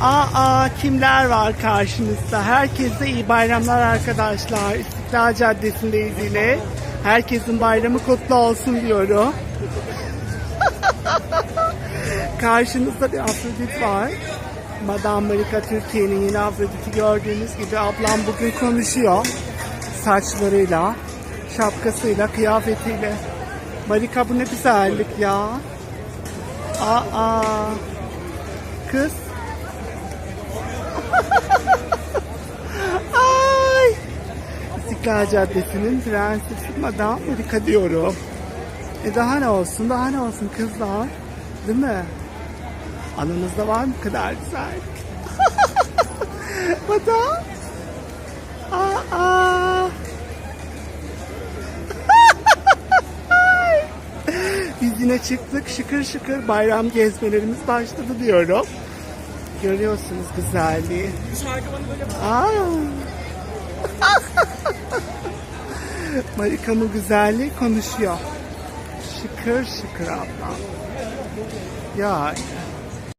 Aa kimler var karşınızda? Herkese iyi bayramlar arkadaşlar. İstiklal Caddesi'ndeyiz yine. Herkesin bayramı kutlu olsun diyorum. Karşınızda bir Afrodit var. Madame Marika Türkiye'nin yeni Afrodit'i gördüğünüz gibi ablam bugün konuşuyor. Saçlarıyla, şapkasıyla, kıyafetiyle. Marika bu ne güzellik ya. Aa, kız. Ay. İstiklal Caddesi'nin prensesi Madame Marika diyorum. E daha ne olsun, daha ne olsun kızlar. Değil mi? Anınızda var mı kadar güzel? Madame. Aa. Biz yine çıktık şıkır şıkır bayram gezmelerimiz başladı diyorum. Görüyorsunuz güzelliği. Aa. Marika'nın güzelliği konuşuyor. Şıkır şıkır ablam. Ya